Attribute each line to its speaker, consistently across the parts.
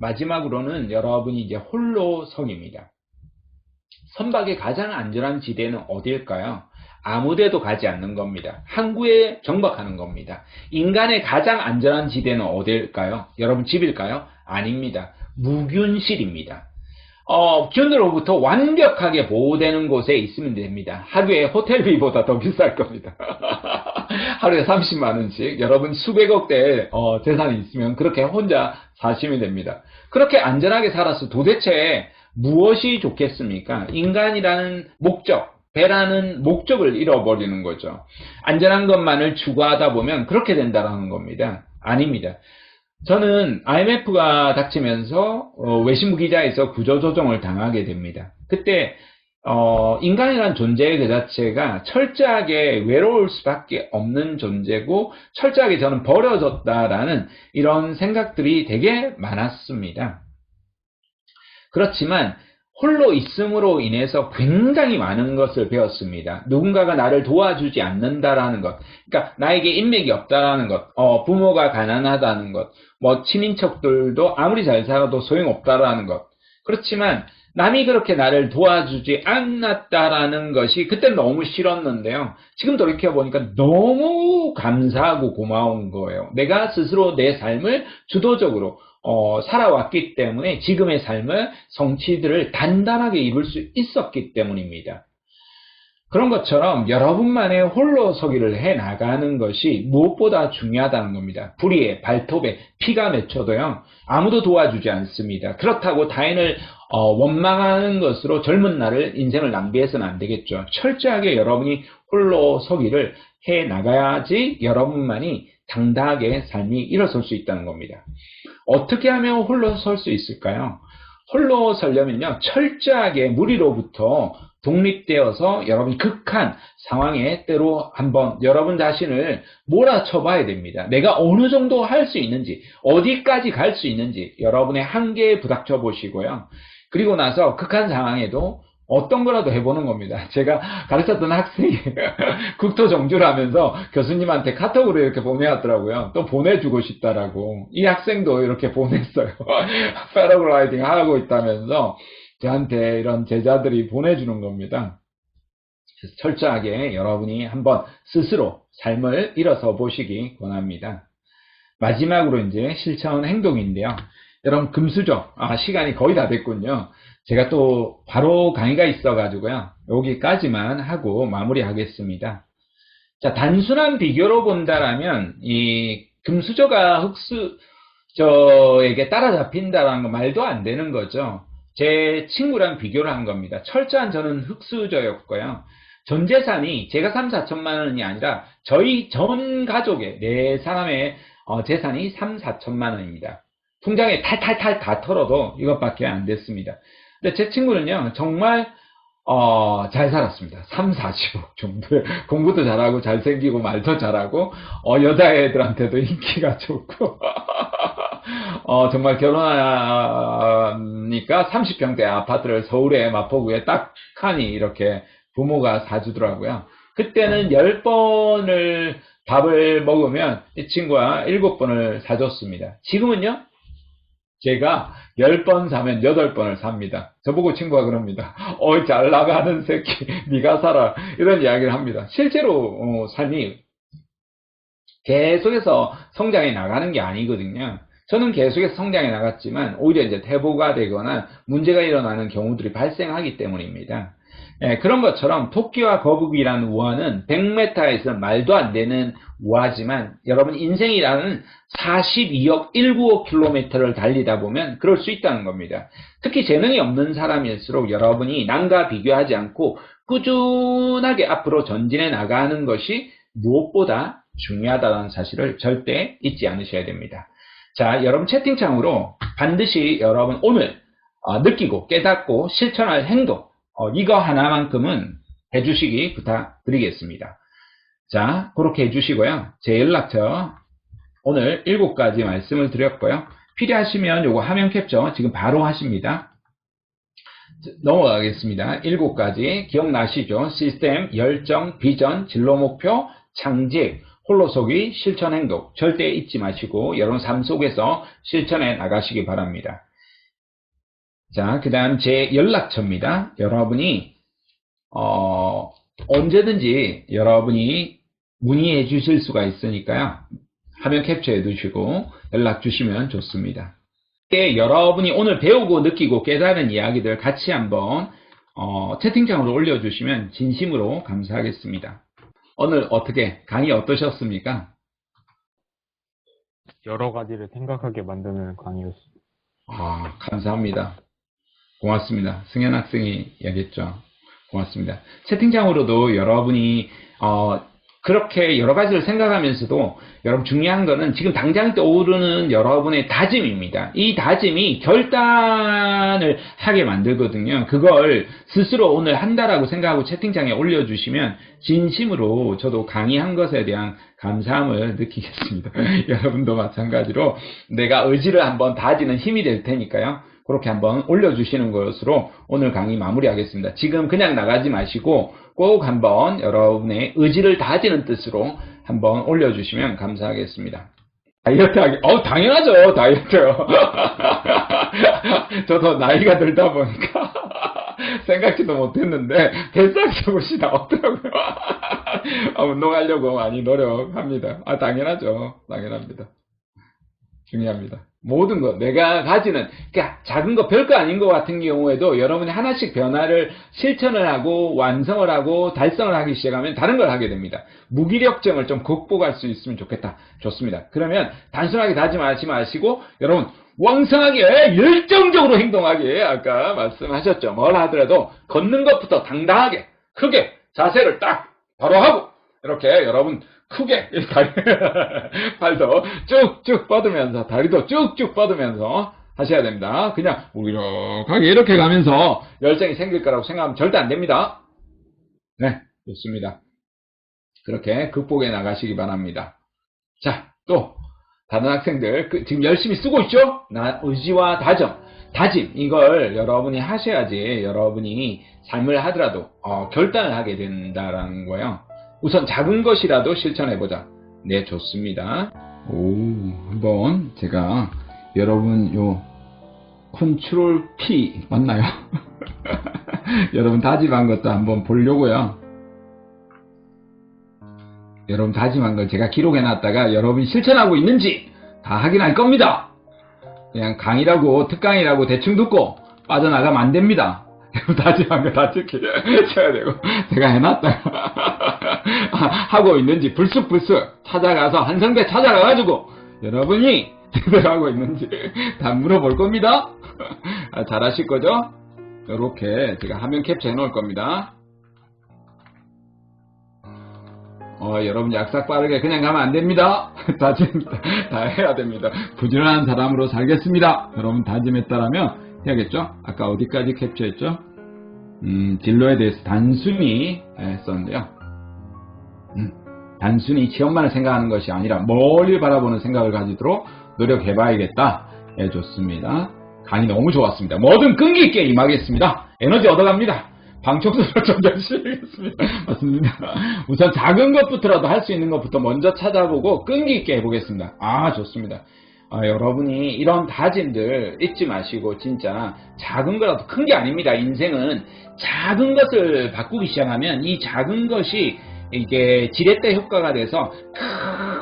Speaker 1: 마지막으로는 여러분이 이제 홀로성입니다. 선박의 가장 안전한 지대는 어디일까요? 아무데도 가지 않는 겁니다. 항구에 정박하는 겁니다. 인간의 가장 안전한 지대는 어디일까요? 여러분 집일까요? 아닙니다. 무균실입니다. 어, 균으로부터 완벽하게 보호되는 곳에 있으면 됩니다. 하루에 호텔비보다 더 비쌀 겁니다. 하루에 30만 원씩 여러분 수백억 대 어, 재산이 있으면 그렇게 혼자 사시면 됩니다. 그렇게 안전하게 살아서 도대체 무엇이 좋겠습니까? 인간이라는 목적, 배라는 목적을 잃어버리는 거죠. 안전한 것만을 추구하다 보면 그렇게 된다는 겁니다. 아닙니다. 저는 IMF가 닥치면서 어, 외신부 기자에서 구조조정을 당하게 됩니다. 그때 어, 인간이란 존재 그 자체가 철저하게 외로울 수밖에 없는 존재고 철저하게 저는 버려졌다라는 이런 생각들이 되게 많았습니다. 그렇지만 홀로 있음으로 인해서 굉장히 많은 것을 배웠습니다. 누군가가 나를 도와주지 않는다라는 것, 그러니까 나에게 인맥이 없다라는 것, 어, 부모가 가난하다는 것, 뭐 친인척들도 아무리 잘 살아도 소용없다라는 것. 그렇지만 남이 그렇게 나를 도와주지 않았다라는 것이 그때 너무 싫었는데요. 지금 돌이켜보니까 너무 감사하고 고마운 거예요. 내가 스스로 내 삶을 주도적으로 어, 살아왔기 때문에 지금의 삶을 성취들을 단단하게 이룰 수 있었기 때문입니다. 그런 것처럼 여러분만의 홀로 서기를 해 나가는 것이 무엇보다 중요하다는 겁니다. 불의에 발톱에 피가 맺혀도요 아무도 도와주지 않습니다. 그렇다고 타인을 어, 원망하는 것으로 젊은 날을 인생을 낭비해서는 안 되겠죠. 철저하게 여러분이 홀로 서기를 해 나가야지 여러분만이 당당하게 삶이 일어설 수 있다는 겁니다. 어떻게 하면 홀로 설 수 있을까요? 홀로 설려면요, 철저하게 무리로부터 독립되어서 여러분이 극한 상황에 때로 한번 여러분 자신을 몰아쳐 봐야 됩니다. 내가 어느 정도 할 수 있는지, 어디까지 갈 수 있는지 여러분의 한계에 부닥쳐 보시고요. 그리고 나서 극한 상황에도 어떤 거라도 해보는 겁니다. 제가 가르쳤던 학생이 국토 정주를 하면서 교수님한테 카톡으로 이렇게 보내왔더라고요. 또 보내주고 싶다라고. 이 학생도 이렇게 보냈어요. 패러글라이딩 하고 있다면서 저한테 이런 제자들이 보내주는 겁니다. 철저하게 여러분이 한번 스스로 삶을 일어서 보시기 권합니다. 마지막으로 이제 실천 행동인데요. 여러분 금수저 아, 시간이 거의 다 됐군요. 제가 또 바로 강의가 있어가지고요. 여기까지만 하고 마무리하겠습니다. 자, 단순한 비교로 본다라면 이 금수저가 흑수저에게 따라잡힌다라는 거 말도 안 되는 거죠. 제 친구랑 비교를 한 겁니다. 철저한 저는 흑수저였고요. 전 재산이 제가 3, 4천만 원이 아니라 저희 전 가족의 네 사람의 어, 재산이 3, 4천만 원입니다. 통장에 탈탈탈 다 털어도 이것밖에 안 됐습니다. 근데 제 친구는요, 정말, 어, 잘 살았습니다. 3, 40억 정도. 공부도 잘하고, 잘생기고, 말도 잘하고, 어, 여자애들한테도 인기가 좋고, 어, 정말 결혼하니까 30평대 아파트를 서울의 마포구에 딱 하니 이렇게 부모가 사주더라고요. 그때는 10번을 밥을 먹으면 이 친구가 7번을 사줬습니다. 지금은요? 제가 10번 사면 8번을 삽니다. 저보고 친구가 그럽니다. 어이 잘 나가는 새끼 네가 살아 이런 이야기를 합니다. 실제로 어, 삶이 계속해서 성장해 나가는 게 아니거든요. 저는 계속해서 성장해 나갔지만 오히려 이제 퇴보가 되거나 문제가 일어나는 경우들이 발생하기 때문입니다. 예, 그런 것처럼 토끼와 거북이라는 우화는 100m에서 말도 안 되는 우화지만 여러분 인생이라는 42억 195 킬로미터를 달리다 보면 그럴 수 있다는 겁니다. 특히 재능이 없는 사람일수록 여러분이 남과 비교하지 않고 꾸준하게 앞으로 전진해 나가는 것이 무엇보다 중요하다는 사실을 절대 잊지 않으셔야 됩니다. 자, 여러분 채팅창으로 반드시 여러분 오늘 어, 느끼고 깨닫고 실천할 행동 어, 이거 하나만큼은 해주시기 부탁드리겠습니다. 자, 그렇게 해주시고요. 제 연락처 오늘 7가지 말씀을 드렸고요. 필요하시면 요거 화면 캡처 지금 바로 하십니다. 넘어가겠습니다. 7가지 기억나시죠? 시스템, 열정, 비전, 진로 목표, 창직, 홀로서기 실천 행동 절대 잊지 마시고 여러분 삶 속에서 실천해 나가시기 바랍니다. 자, 그 다음 제 연락처입니다. 여러분이 어, 언제든지 여러분이 문의해 주실 수가 있으니까요. 화면 캡처해 두시고 연락 주시면 좋습니다. 여러분이 오늘 배우고 느끼고 깨달은 이야기들 같이 한번 어, 채팅창으로 올려주시면 진심으로 감사하겠습니다. 오늘 어떻게 강의 어떠셨습니까?
Speaker 2: 여러 가지를 생각하게 만드는 강의였습니다.
Speaker 1: 아, 감사합니다. 고맙습니다. 승현 학생이 얘기했죠. 고맙습니다. 채팅창으로도 여러분이 어, 그렇게 여러 가지를 생각하면서도 여러분 중요한 거는 지금 당장 떠오르는 여러분의 다짐입니다. 이 다짐이 결단을 하게 만들거든요. 그걸 스스로 오늘 한다라고 생각하고 채팅창에 올려주시면 진심으로 저도 강의한 것에 대한 감사함을 느끼겠습니다. 여러분도 마찬가지로 내가 의지를 한번 다지는 힘이 될 테니까요. 그렇게 한번 올려주시는 것으로 오늘 강의 마무리하겠습니다. 지금 그냥 나가지 마시고 꼭 한번 여러분의 의지를 다지는 뜻으로 한번 올려주시면 감사하겠습니다. 다이어트 하기, 어, 당연하죠, 다이어트. 저도 나이가 들다 보니까 생각지도 못했는데 뱃살 속옷이 나왔더라고요. 아, 운동하려고 많이 노력합니다. 아, 당연하죠. 당연합니다. 중요합니다. 모든 것, 내가 가지는, 그러니까 작은 거, 별거 아닌 것 같은 경우에도 여러분이 하나씩 변화를 실천을 하고 완성을 하고 달성을 하기 시작하면 다른 걸 하게 됩니다. 무기력점을 좀 극복할 수 있으면 좋겠다. 좋습니다. 그러면 단순하게 다짐하지 마시고 여러분 왕성하게 열정적으로 행동하게 아까 말씀하셨죠. 뭘 하더라도 걷는 것부터 당당하게 크게 자세를 딱 바로 하고 이렇게 여러분 크게 다리, 팔도 쭉쭉 뻗으면서 다리도 쭉쭉 뻗으면서 하셔야 됩니다. 그냥 무기력하게 이렇게 가면서 열정이 생길 거라고 생각하면 절대 안 됩니다. 네, 좋습니다. 그렇게 극복해 나가시기 바랍니다. 자, 또 다른 학생들 그, 지금 열심히 쓰고 있죠? 나 의지와 다정, 다짐 이걸 여러분이 하셔야지 여러분이 삶을 하더라도 어, 결단을 하게 된다라는 거예요. 우선 작은 것이라도 실천해보자. 네, 좋습니다. 오, 한번 제가 여러분 요 컨트롤 P 맞나요? 여러분 다짐한 것도 한번 보려고요. 여러분 다짐한 걸 제가 기록해 놨다가 여러분이 실천하고 있는지 다 확인할 겁니다. 그냥 강의라고 특강이라고 대충 듣고 빠져나가면 안 됩니다. 다짐한 거 다 지켜야 되고 제가 해놨다가 하고 있는지 불쑥불쑥 찾아가서 한성대 찾아가가지고 여러분이 제대로 하고 있는지 다 물어볼 겁니다. 아, 잘 하실 거죠? 이렇게 제가 화면 캡처해 놓을 겁니다. 어, 여러분 약삭 빠르게 그냥 가면 안 됩니다. 다짐 다 해야 됩니다. 부지런한 사람으로 살겠습니다. 여러분 다짐했다라면 해야겠죠? 아까 어디까지 캡처했죠? 음, 진로에 대해서 단순히 했었는데요. 음, 단순히 시험만을 생각하는 것이 아니라 멀리 바라보는 생각을 가지도록 노력해봐야겠다. 예, 좋습니다. 강의 너무 좋았습니다. 뭐든 끈기 있게 임하겠습니다. 에너지 얻어갑니다. 방청소를 좀 열심히 하겠습니다. 맞습니다. 우선 작은 것부터라도 할 수 있는 것부터 먼저 찾아보고 끈기 있게 해보겠습니다. 아, 좋습니다. 아, 여러분이 이런 다짐들 잊지 마시고 진짜 작은 거라도 큰 게 아닙니다. 인생은 작은 것을 바꾸기 시작하면 이 작은 것이 이게 지렛대 효과가 돼서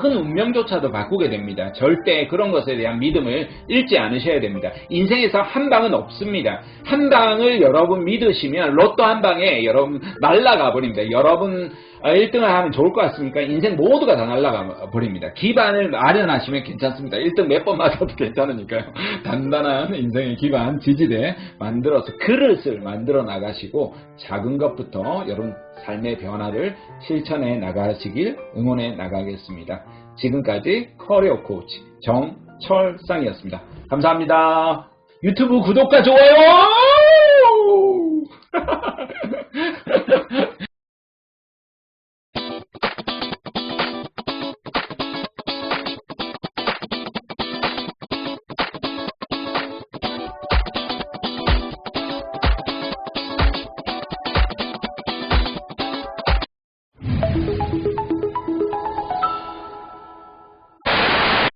Speaker 1: 큰 운명조차도 바꾸게 됩니다. 절대 그런 것에 대한 믿음을 잃지 않으셔야 됩니다. 인생에서 한 방은 없습니다. 한 방을 여러분 믿으시면 로또 한 방에 여러분 날라가 버립니다. 여러분 1등을 하면 좋을 것 같습니까? 인생 모두가 다 날라가 버립니다. 기반을 마련하시면 괜찮습니다. 1등 몇 번 맞아도 괜찮으니까요. 단단한 인생의 기반, 지지대 만들어서 그릇을 만들어 나가시고 작은 것부터 여러분 삶의 변화를 실천해 나가시길 응원해 나가겠습니다. 지금까지 커리어 코치 정철상이었습니다. 감사합니다. 유튜브 구독과 좋아요!